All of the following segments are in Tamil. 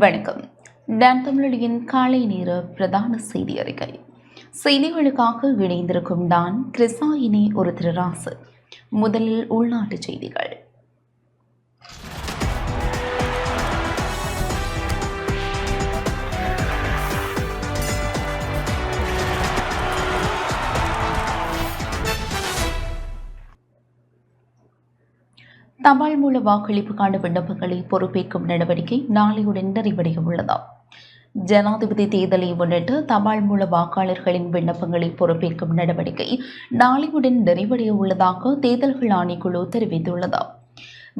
வணக்கம். டான் தமிழொலியின் காலை நேர பிரதான செய்தி அறிக்கை. செய்திகளுக்காக இணைந்திருக்கும் நான் கிறிசாயினி ஒரு திருராசு. முதலில் உள்நாட்டு செய்திகள். தபால் மூல வாக்களிப்புக்கான விண்ணப்பங்களை பொறுப்பேற்கும் நடவடிக்கை நாளையுடன் நிறைவடைய உள்ளது. ஜனாதிபதி தேர்தலை முன்னிட்டு தபால் மூல வாக்காளர்களின் விண்ணப்பங்களை பொறுப்பேற்கும் நடவடிக்கை நாளையுடன் நிறைவடைய உள்ளதாக தேர்தல்கள் ஆணைக்குழு தெரிவித்துள்ளது.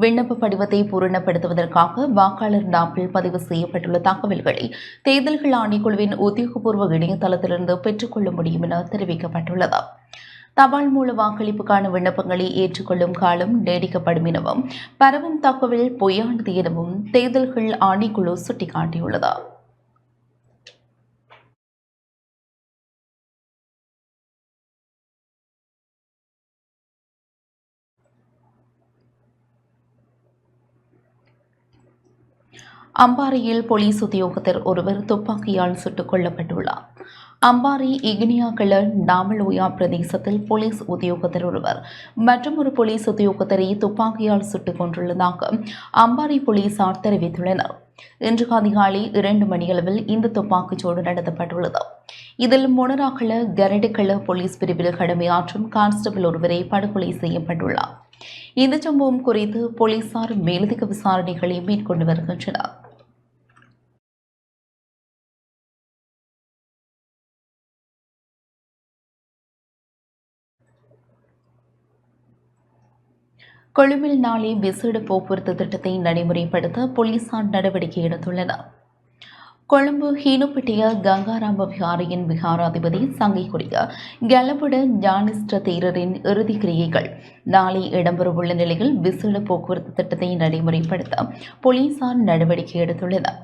விண்ணப்ப படிவத்தை பூரணப்படுத்துவதற்காக வாக்காளர் நாப்பில் பதிவு செய்யப்பட்டுள்ள தகவல்களை தேர்தல்கள் ஆணைக்குழுவின் உத்தியோகபூர்வ இணையதளத்திலிருந்து பெற்றுக்கொள்ள முடியும் என தெரிவிக்கப்பட்டுள்ளது. தபால் மூல வாக்களிப்புக்கான விண்ணப்பங்களை ஏற்றுக்கொள்ளும் காலம் நீடிக்கப்படும் எனவும் பரவும் தகவல் பொய்யானது எனவும் தேர்தல்கள் ஆணைக்குழு சுட்டிக்காட்டியுள்ளது. அம்பாறையில் போலீஸ் உத்தியோகத்தர் ஒருவர் துப்பாக்கியால் சுட்டுக் கொல்லப்பட்டுள்ளார். அம்பாறை இக்னியாக்கள டாமலோயா பிரதேசத்தில் போலீஸ் உத்தியோகத்தர் ஒருவர் மற்றும் ஒரு போலீஸ் உத்தியோகத்தரை துப்பாக்கியால் சுட்டுக் கொண்டுள்ளதாக அம்பாரி போலீசார் தெரிவித்துள்ளனர். இன்று அதிகாலை இரண்டு மணியளவில் இந்த துப்பாக்கிச்சூடு நடத்தப்பட்டுள்ளது. இதில் முனராக்கள கரடுகள போலீஸ் பிரிவில் கடமையாற்றும் கான்ஸ்டபிள் ஒருவரை படுகொலை செய்யப்பட்டுள்ளார். இந்த சம்பவம் குறித்து போலீசார் மேலதிக விசாரணைகளை மேற்கொண்டு வருகின்றனர். கொழும்பில் நாளை விசேட போக்குவரத்து திட்டத்தை நடைமுறைப்படுத்த போலீசார் நடவடிக்கை எடுத்துள்ளனர். கொழும்பு ஹீனுப்பட்டிய கங்காராம விகாரையின் விகாராதிபதி சங்கைக்குரிய கலபட ஞானிஷ்ட தேரரின் இறுதி கிரியைகள். நாளை இடம்பெறவுள்ள நிலையில் விசேட போக்குவரத்து திட்டத்தை நடைமுறைப்படுத்த போலீசார் நடவடிக்கை எடுத்துள்ளனர்.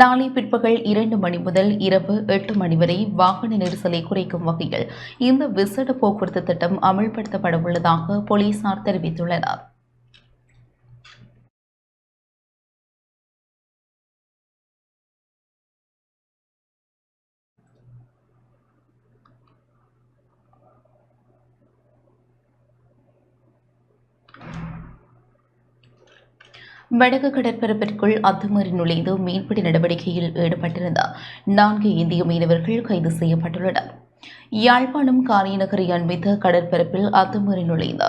நாளை பிற்பகல் இரண்டு மணி முதல் இரவு எட்டு மணி வரை வாகன நெரிசலை குறைக்கும் வகையில் இந்த விசேட போக்குவரத்து திட்டம் அமல்படுத்தப்பட உள்ளதாக போலீசார் தெரிவித்துள்ளனர். வடக்கு கடற்பரப்பிற்குள் அத்துமீறி நுழைந்து மீன்பிடி நடவடிக்கையில் ஈடுபட்டிருந்த நான்கு இந்திய மீனவர்கள் கைது செய்யப்பட்டுள்ளனர். யாழ்ப்பாணம் காரியநகரை அண்மித்த கடற்பரப்பில் அத்துமீறி நுழைந்த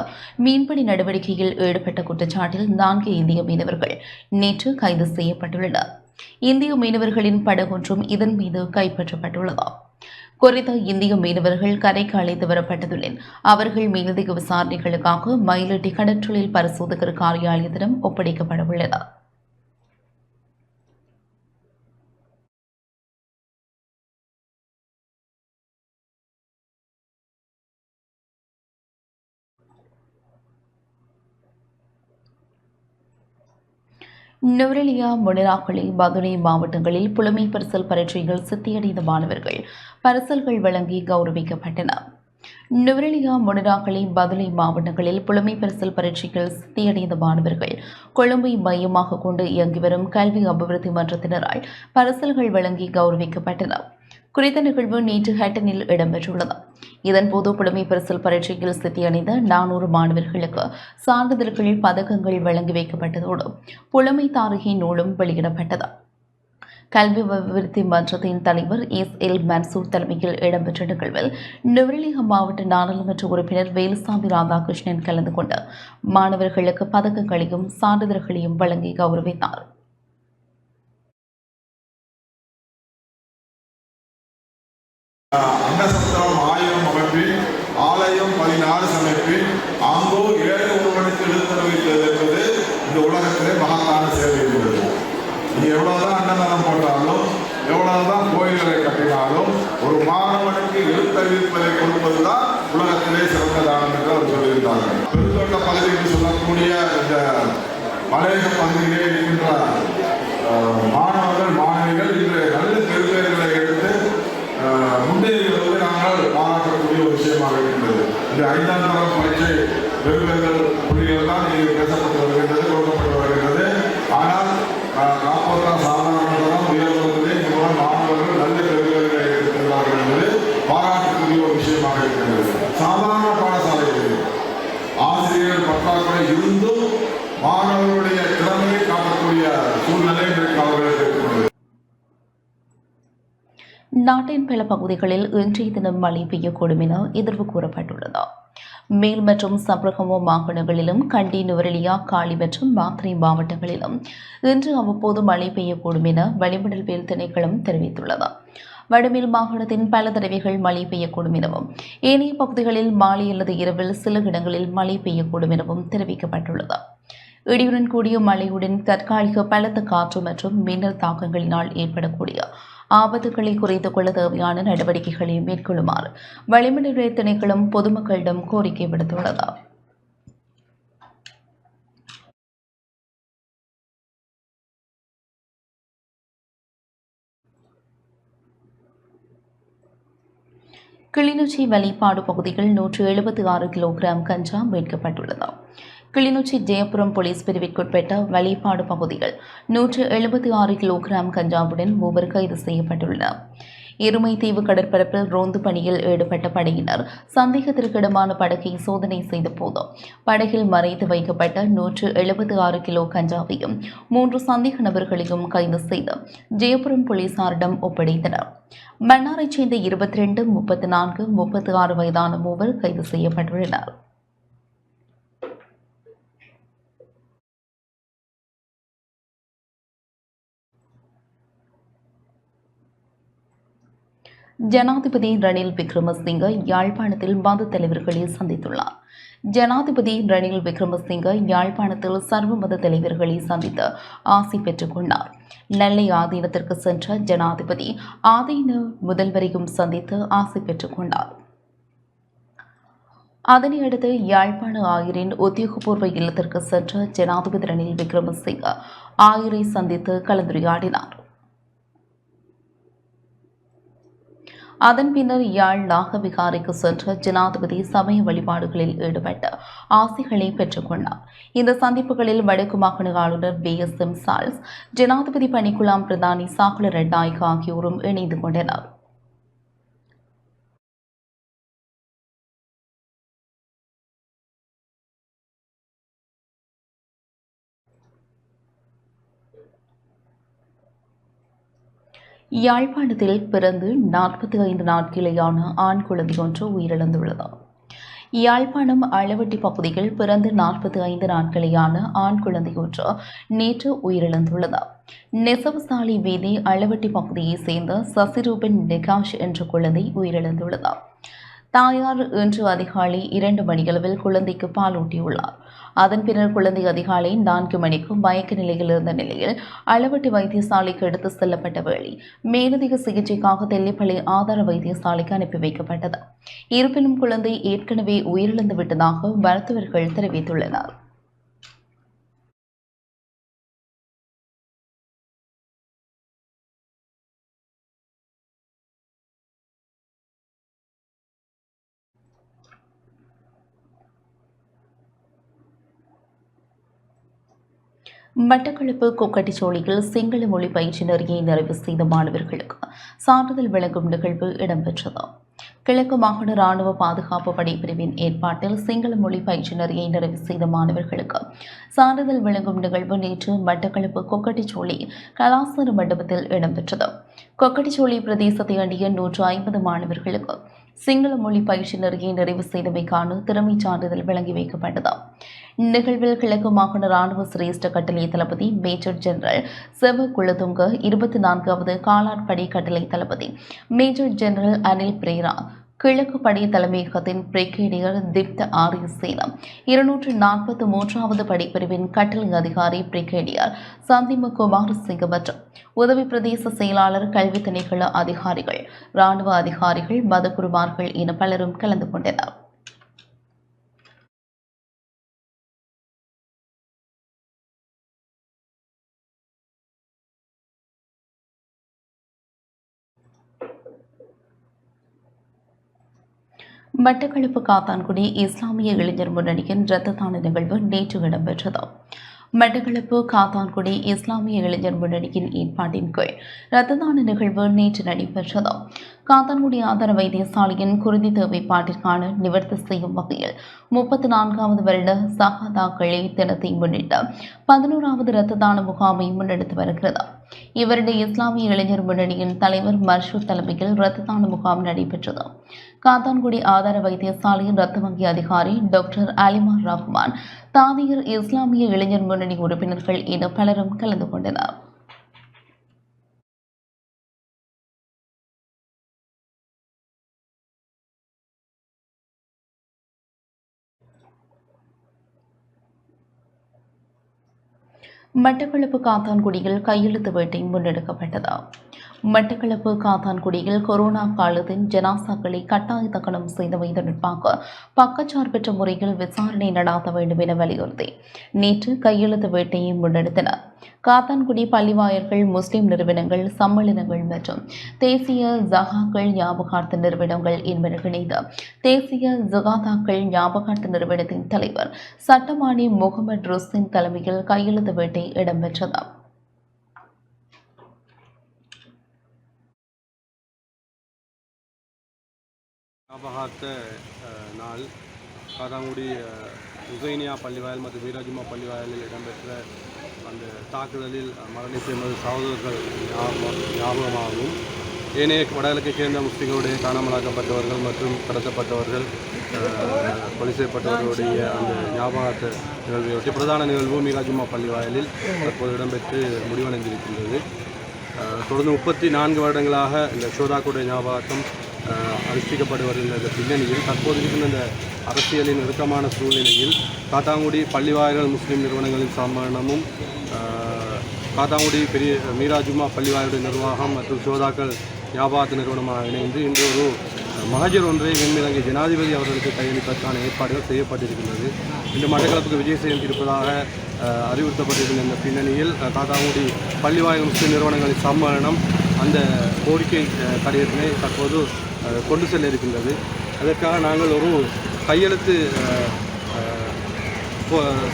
மீன்பிடி நடவடிக்கையில் ஈடுபட்ட குற்றச்சாட்டில் நான்கு இந்திய மீனவர்கள் நேற்று கைது செய்யப்பட்டுள்ளனர். இந்திய மீனவர்களின் படகொன்றும் இதன் மீது கைப்பற்றப்பட்டுள்ளது குறித்த இந்திய மீனவர்கள் கரைக்கு அழைத்து வரப்பட்டதுடன் அவர்கள் மேலதிக விசாரணைகளுக்காக மயிலட்டி கடற்றொழில் பரிசோதகர் காரியாலயத்திடம் ஒப்படைக்கப்பட உள்ளனர் நுவரெலியா முனிராக்களி பதுளை மாவட்டங்களில் புலமை பரிசல் பரீட்சையில் சித்தியடைந்த மாணவர்கள் பரிசல்கள் வழங்கி கௌரவிக்கப்பட்டன. நுவரெலியா முனிராக்களி பதுளை மாவட்டங்களில் புலமை பரிசல் பரீட்சைகள் சித்தியடைந்த மாணவர்கள் கொழும்பை மையமாக கொண்டு இயங்கி வரும் கல்வி அபிவிருத்தி மன்றத்தினரால் பரிசல்கள் வழங்கி கௌரவிக்கப்பட்டன குறித்த நிகழ்வு நேற்று ஹட்டனில் இடம்பெற்றுள்ளது. இதன்போது புலமை பரிசல் பரீட்சையில் சித்தியடைந்த நானூறு மாணவர்களுக்கு சான்றிதழ்களில் பதக்கங்கள் வழங்கி வைக்கப்பட்டதோடு புலமை தாரகை நூலும் வெளியிடப்பட்டது. கல்வி அபிவிருத்தி மன்றத்தின் தலைவர் எஸ். எல். மன்சூர் தலைமையில் இடம்பெற்ற நிகழ்வில் நுவரெலியா மாவட்ட நாடாளுமன்ற உறுப்பினர் வேலுசாமி ராதாகிருஷ்ணன் கலந்து கொண்டு மாணவர்களுக்கு பதக்கங்களையும் சான்றிதழ்களையும் வழங்கி கௌரவித்தார். அன்னசத்தம் ஆயிரம் அமைப்பி ஆலயம் பதினாறு சமைப்பில் ஆங்கோ ஏழு ஒருவனுக்கு எழுத்தறிவித்தது என்பது இந்த உலகத்திலே மகத்தான சேவை என்பது. நீ எவ்வளவுதான் அன்னதானம் போட்டாலும் எவ்வளவுதான் கோயில்களை கட்டினாலும் ஒரு மாணவனுக்கு எழுத்தறிவிப்பதை கொடுப்பதுதான் உலகத்திலே சிறந்த தானம் என்று அவர் சொல்லியிருந்தார்கள். பெருந்தோட்ட பகுதி என்று சொல்லக்கூடிய இந்த மலையக பகுதியிலே இருக்கின்ற மாணவர்கள் மாணவிகள் இன்று நல்ல பெருப்பேர்களை எடுத்து இருக்கின்றது நாட்டின் பல பகுதிகளில் இன்றைய தினம் மழை பெய்யக்கூடும் என எதிர்வு கூறப்பட்டுள்ளது. மேல் மற்றும் சப்ரகமோ மாகாணங்களிலும் கண்டி நுவரெலியா காளி மற்றும் மாத்திரை மாவட்டங்களிலும் இன்று அவ்வப்போது மழை பெய்யக்கூடும் என வளிமண்டல் வளிமண்டலவியல் திணைக்களம் தெரிவித்துள்ளது. வடமேல் மாகாணத்தின் பல தடவைகள் மழை பெய்யக்கூடும் எனவும் ஏனைய பகுதிகளில் மாலை அல்லது இரவில் சில இடங்களில் மழை பெய்யக்கூடும் எனவும் தெரிவிக்கப்பட்டுள்ளது. இடியுடன் கூடிய மழையுடன் தற்காலிக பலத்த காற்று மற்றும் மின்னல் தாக்கங்களினால் ஏற்படக்கூடிய ஆபத்துகளை குறைத்துக் கொள்ள தேவையான நடவடிக்கைகளை மேற்கொள்ளுமாறு வளிமண்டல திணைக்களம் பொதுமக்களிடம் கோரிக்கை விடுத்துள்ளது. கிளிநொச்சி வழிபாடு பகுதியில் நூற்று எழுபத்தி ஆறு கிலோகிராம் கஞ்சா மீட்கப்பட்டுள்ளது. கிளிநொச்சி ஜெயபுரம் போலீஸ் பிரிவிற்குட்பட்ட வழிபாடு பகுதியில் நூற்று எழுபத்தி ஆறு கிலோகிராம் கஞ்சாவுடன் மூவர் கைது செய்யப்பட்டுள்ளனர். எருமைத்தீவு கடற்பரப்பில் ரோந்து பணியில் ஈடுபட்ட படையினர் சந்தேகத்திற்கிடமான படகை சோதனை செய்த போது படகில் மறைத்து வைக்கப்பட்ட நூற்று எழுபத்தி ஆறு கிலோ கஞ்சாவையும் மூன்று சந்தேக நபர்களையும் கைது செய்து ஜெயபுரம் போலீசாரிடம் ஒப்படைத்தனர். மன்னாரைச் சேர்ந்த இருபத்தி ரெண்டு முப்பத்தி நான்கு முப்பத்தி ஆறு வயதான மூவர் கைது செய்யப்பட்டுள்ளனர். ஜனாதிபதி ரணில் விக்ரமசிங்க யாழ்ப்பாணத்தில் மத தலைவர்களை சந்தித்துள்ளார். ஜனாதிபதி ரணில் விக்ரமசிங்க யாழ்ப்பாணத்தில் சர்வ மத தலைவர்களை சந்தித்து ஆசி பெற்றுக் கொண்டார். நெல்லை ஆதீனத்திற்கு சென்ற ஜனாதிபதி ஆதீன முதல்வரையும் சந்தித்து ஆசி பெற்றுக் கொண்டார். அதனையடுத்து யாழ்ப்பாண ஆயரின் உத்தியோகபூர்வ இல்லத்திற்கு சென்ற ஜனாதிபதி ரணில் விக்ரமசிங்க ஆயரை சந்தித்து கலந்துரையாடினார். அதன் பின்னர் யாழ் நாகவிகாரைக்கு சென்ற ஜனாதிபதி சமய வழிபாடுகளில் ஈடுபட்டு ஆசைகளை பெற்றுக்கொண்டார் இந்த சந்திப்புகளில் வடக்கு மாகாண ஆளுநர் பி எஸ். எம். சால்ஸ் ஜனாதிபதி பணிக்குலாம் பிரதானி சாகுல ரெட்டாய்க்கு ஆகியோரும் இணைந்து கொண்டனர். யாழ்ப்பாணத்தில் பிறந்து நாற்பத்தி ஐந்து நாட்களேயான ஆண் குழந்தை ஒன்று உயிரிழந்துள்ளது. யாழ்ப்பாணம் அளவட்டி பகுதியில் பிறந்து நாற்பத்தி ஐந்து நாட்களேயான ஆண் குழந்தை ஒன்று நேற்று உயிரிழந்துள்ளது. நெசவுசாலை வீதி அளவட்டி பகுதியைச் சேர்ந்த சசிரூபன் நிகாஷ் என்ற குழந்தை உயிரிழந்துள்ளது. தாயார் இன்று அதிகாலை இரண்டு மணியளவில் குழந்தைக்கு பாலூட்டியுள்ளார். அதன் பின்னர் குழந்தை அதிகாலை நான்கு மணிக்கு மயக்க நிலையில் இருந்த நிலையில் அளவட்டி வைத்தியசாலைக்கு எடுத்து செல்லப்பட்ட வேளை மேலதிக சிகிச்சைக்காக தெல்லிப்பள்ளி ஆதார வைத்தியசாலைக்கு அனுப்பி வைக்கப்பட்டது. இருப்பினும் குழந்தை ஏற்கனவே உயிரிழந்து விட்டதாக மருத்துவர்கள் தெரிவித்துள்ளனர். மட்டக்களப்பு கொக்கட்டிச்சோழியில் சிங்கள மொழி பயிற்சி நெறியை நிறைவு செய்த மாணவர்களுக்கு சான்றிதழ் வழங்கும் நிகழ்வு இடம்பெற்றது. கிழக்கு மாகாண ராணுவ பாதுகாப்பு படை பிரிவின் ஏற்பாட்டில் சிங்கள மொழி பயிற்சி நெறியை நிறைவு செய்த மாணவர்களுக்கு சான்றிதழ் வழங்கும் நிகழ்வு நேற்று மட்டக்களப்பு கொக்கட்டிச்சோழி கலாசார மண்டபத்தில் இடம்பெற்றது. கொக்கட்டிச்சோழி பிரதேசத்தை அண்டிய நூற்று ஐம்பது மாணவர்களுக்கு சிங்கள மொழி பயிற்சி நெறியை நிறைவு செய்தமைக்கான திறமை சான்றிதழ் வழங்கி வைக்கப்பட்டது நிகழ்வில் கிழக்கு மாகாண ராணுவ சிரேஷ்ட கட்டளை தளபதி மேஜர் ஜெனரல் செவ குலதுங்க இருபத்தி நான்காவது காலாட்படை கட்டளை தளபதி மேஜர் ஜெனரல் அனில் பிரேரா கிழக்கு படை தலைமையகத்தின் பிரிகேடியர் திப்த ஆரிய சேலம் இருநூற்று நாற்பத்தி மூன்றாவது படைப்பிரிவின் கட்டளை அதிகாரி பிரிகேடியர் சந்திம குமார் சிங் மற்றும் உதவி பிரதேச செயலாளர் கல்வி திணைக்கள அதிகாரிகள் ராணுவ அதிகாரிகள் மதகுருமார்கள் என பலரும் கலந்து கொண்டனர். மட்டக்களப்பு காத்தான்குடி இஸ்லாமிய இளைஞர் முன்னணியின் இரத்த தான நிகழ்வு நேற்று இடம்பெற்றது. மட்டக்களப்பு காத்தான்குடி இஸ்லாமிய இளைஞர் முன்னணியின் ஏற்பாட்டின் கீழ் இரத்த தான நிகழ்வு நேற்று நடைபெற்றது. காத்தான்குடி ஆதார வைத்தியசாலையின் குருதி தேவைப்பாட்டிற்கான நிவர்த்தி செய்யும் வகையில் முப்பத்தி நான்காவது வருட சகாதாக்களே தினத்தை முன்னிட்டு பதினோராவது இரத்த தான முகாமை முன்னெடுத்து வருகிறது. இவருடைய இஸ்லாமிய இளைஞர் முன்னணியின் தலைவர் மர்ஷூத் தலைமையில் இரத்த தான முகாம் நடைபெற்றது. காத்தான்குடி ஆதார வைத்தியசாலையின் ரத்த வங்கி அதிகாரி டாக்டர் அலிமார் ரஹ்மான் தாதியர் இஸ்லாமிய இளைஞர் முன்னணி உறுப்பினர்கள் என பலரும் கலந்து கொண்டனர். மட்டக்களப்பு காத்தான்குடியில் கையெழுத்து வேட்டை முன்னெடுக்கப்பட்டது. மட்டக்களப்பு காத்தான்குடியில் கொரோனா காலத்தில் ஜனாசாக்களை கட்டாய தகனம் செய்தமை தொடர்பாக பக்கச்சார்பற்ற முறையில் விசாரணை நடாத்த வேண்டும் என வலியுறுத்தி நேற்று கையெழுத்து வேட்டையை முன்னெடுத்தனர். காத்தான்குடி பள்ளிவாயர்கள் முஸ்லிம் நிறுவனங்கள் சம்மேளனங்கள் மற்றும் தேசிய ஜகாக்கள் ஞாபகார்த்த நிறுவனங்கள் என்பன இணைந்து தேசிய ஜகாதாக்கள் ஞாபகார்த்த நிறுவனத்தின் தலைவர் சட்டமானி முகமது ருஸ்தின் தலைமையில் கையெழுத்து வேட்டை இடம்பெற்றது. அபகாத்த நாள். காதாங்குடி உசைனியா பள்ளிவாயல் மற்றும் வீராஜுமா பள்ளிவாயலில் இடம்பெற்ற அந்த தாக்குதலில் மரணித்த எமது சகோதரர்கள் ஞாபகம் ஞாபகமாகவும் ஏனைய வடகிழக்கை சேர்ந்த முஸ்லிம்களுடைய காணாமலாக்கப்பட்டவர்கள் மற்றும் கடத்தப்பட்டவர்கள் கொலை செய்யப்பட்டவர்களுடைய அந்த ஞாபகார்த்த நிகழ்வையொட்டி பிரதான நிகழ்வு மீராஜுமா பள்ளிவாயலில் தற்போது இடம்பெற்று முடிவடைந்திருக்கின்றது. தொடர்ந்து முப்பத்தி நான்கு வருடங்களாக இந்த ஷோதாக்குடைய ஞாபகம் அனுஷ்டிக்கப்பட்டு வருகின்ற இந்த பின்னணியில் தற்போது இருக்கின்ற இந்த அரசியலின் நெருக்கமான சூழ்நிலையில் காத்தாங்குடி பள்ளிவாயல்கள் முஸ்லீம் நிறுவனங்களின் சம்மேளனமும் காத்தாங்குடி பெரிய மீராஜுமா பள்ளிவாயலுடைய நிர்வாகம் மற்றும் சோதாக்கள் வியாபாரத்து நிறுவனமாக இணைந்து இன்று ஒரு மகஜர் ஒன்றை வெண்மிலங்கை ஜனாதிபதி அவர்களுக்கு கையளிப்பதற்கான ஏற்பாடுகள் செய்யப்பட்டிருக்கின்றது. இன்று மட்டக்களப்புக்கு விஜய் செய்ய இருப்பதாக அறிவுறுத்தப்பட்டிருக்கின்ற இந்த பின்னணியில் காத்தாங்குடி பள்ளிவாயல் முஸ்லீம் நிறுவனங்களின் சம்மேளனம் அந்த கோரிக்கை கடிதத்தினை தற்போது கொண்டு செல்ல இருக்கின்றது அதற்காக நாங்கள் ஒரு கையெழுத்து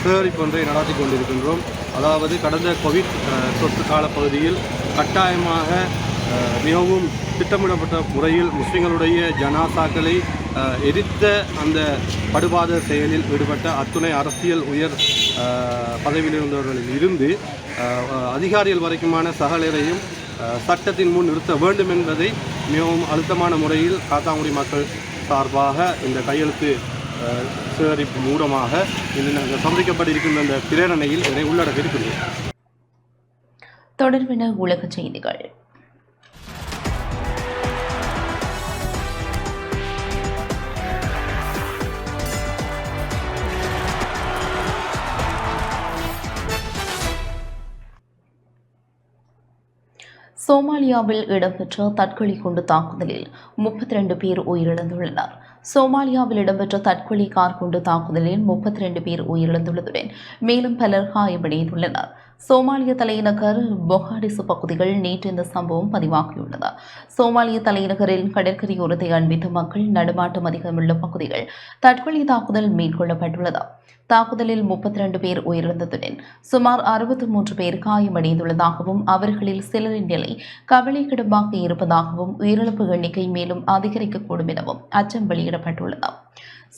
சேகரிப்பு ஒன்றை நடத்தி கொண்டிருக்கின்றோம். அதாவது கடந்த கோவிட் அஹ், தொற்று பகுதியில் கட்டாயமாக மிகவும் திட்டமிடப்பட்ட முறையில் முஸ்லிம்களுடைய ஜனாசாக்களை எதிர்த்த எரித்த அந்த படுபாத செயலில் ஈடுபட்ட அத்துணை அரசியல் உயர் பதவியில் இருந்தவர்களில் இருந்து அதிகாரிகள் வரைக்குமான சகலரையும் சட்டத்தின் முன் நிறுத்த வேண்டும் என்பதை மிகவும் அழுத்தமான முறையில் காத்தாங்குடி மக்கள் சார்பாக இந்த கையெழுத்து சேகரிப்பு மூலமாக இன்று நாங்கள் சந்திக்கப்பட்டிருக்கின்ற இந்த பிரேரணையில் இதனை உள்ளடக்கி தொடர்பின உலக செய்திகள். சோமாலியாவில் இடம்பெற்ற தற்கொலை குண்டு தாக்குதலில் முப்பத்தி ரெண்டு பேர் உயிரிழந்துள்ளனர். சோமாலியாவில் இடம்பெற்ற தற்கொலை கார் குண்டு தாக்குதலில் முப்பத்தி ரெண்டு பேர் உயிரிழந்துள்ளதுடன் மேலும் பலர் காயமடைந்துள்ளனர். சோமாலிய தலைநகர் பொகாடிசு பகுதிகள் நேற்று இந்த சம்பவம் பதிவாகியுள்ளது. சோமாலிய தலைநகரில் கடற்கரையோரத்தை அண்பித்த மக்கள் நடமாட்டம் அதிகமுள்ள பகுதிகள் தற்கொலை தாக்குதல் மேற்கொள்ளப்பட்டுள்ளது. தாக்குதலில் முப்பத்தி ரெண்டு பேர் உயிரிழந்ததுடன் சுமார் அறுபத்தி மூன்று பேர் காயமடைந்துள்ளதாகவும் அவர்களில் சிலரின் நிலை கவலைக்கிடமாக இருப்பதாகவும் உயிரிழப்பு எண்ணிக்கை மேலும் அதிகரிக்கக்கூடும் எனவும் அச்சம் வெளியிடப்பட்டுள்ளது.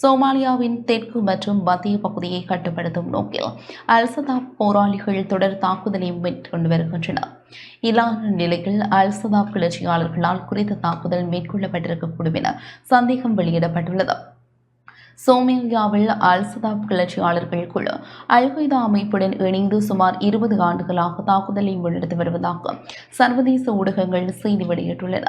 சோமாலியாவின் தெற்கு மற்றும் மத்திய பகுதியை கட்டுப்படுத்தும் நோக்கில் அல்சதாப் போராளிகள் தொடர் தாக்குதலை மேற்கொண்டு வருகின்றனர். இல்லாத நிலையில் அல்சதாப் கிளர்ச்சியாளர்களால் குறித்த தாக்குதல் மேற்கொள்ளப்பட்டிருக்கக்கூடும் என சந்தேகம் வெளியிடப்பட்டுள்ளது. சோமாலியாவில் அல்சதாப் கிளர்ச்சியாளர்கள் குழு அல்கொய்தா அமைப்புடன் இணைந்து சுமார் இருபது ஆண்டுகளாக தாக்குதலை முன்னெடுத்து வருவதாக சர்வதேச ஊடகங்கள் செய்தி வெளியிட்டுள்ளன.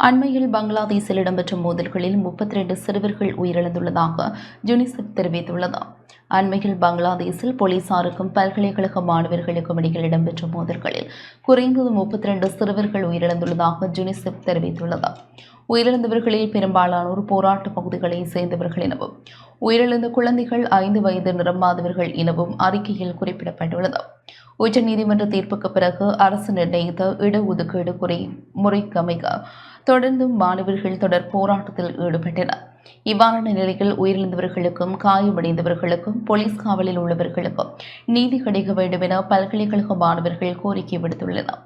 அண்மையில் பங்களாதேஷில் இடம்பெற்ற மோதல்களில் முப்பத்தி ரெண்டு சிறுவர்கள் உயிரிழந்துள்ளதாக யுனிசெஃப் தெரிவித்துள்ளது. அண்மையில் பங்களாதேஷில் போலீசாருக்கும் பல்கலைக்கழக மாணவர்களுக்கும் இடையில் இடம்பெற்ற மோதல்களில் குறைந்தது முப்பத்தி ரெண்டு சிறுவர்கள் உயிரிழந்துள்ளதாக யுனிசெஃப் தெரிவித்துள்ளது. உயிரிழந்தவர்களில் பெரும்பாலானோர் போராட்ட பகுதிகளை சேர்ந்தவர்கள் எனவும் உயிரிழந்த குழந்தைகள் ஐந்து வயது நிரம்பாதவர்கள் எனவும் அறிக்கையில் குறிப்பிடப்பட்டுள்ளது. உச்சநீதிமன்ற தீர்ப்புக்கு பிறகு அரசு நிர்ணயித்த இடஒதுக்கீடு குறை முறைக்கமைக்க தொடர்ந்தும் மாணவர்கள் தொடர் போராட்டத்தில் ஈடுபட்டனர். இவ்வாறான நிலையில் உயிரிழந்தவர்களுக்கும் காயமடைந்தவர்களுக்கும் போலீஸ் காவலில் உள்ளவர்களுக்கும் நீதி கிடைக்க வேண்டும் என பல்கலைக்கழக மாணவர்கள் கோரிக்கை விடுத்துள்ளனர்.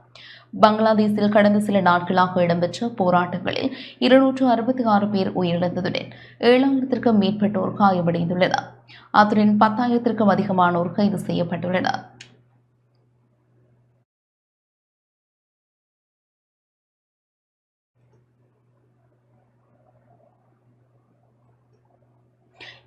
பங்களாதேஷில் கடந்த சில நாட்களாக இடம்பெற்ற போராட்டங்களில் இருநூற்று அறுபத்தி ஆறு பேர் உயிரிழந்ததுடன் ஏழாயிரத்திற்கும் மேற்பட்டோர் காயமடைந்துள்ளனர். அத்துடன் பத்தாயிரத்திற்கும் அதிகமானோர் கைது செய்யப்பட்டுள்ளனர்.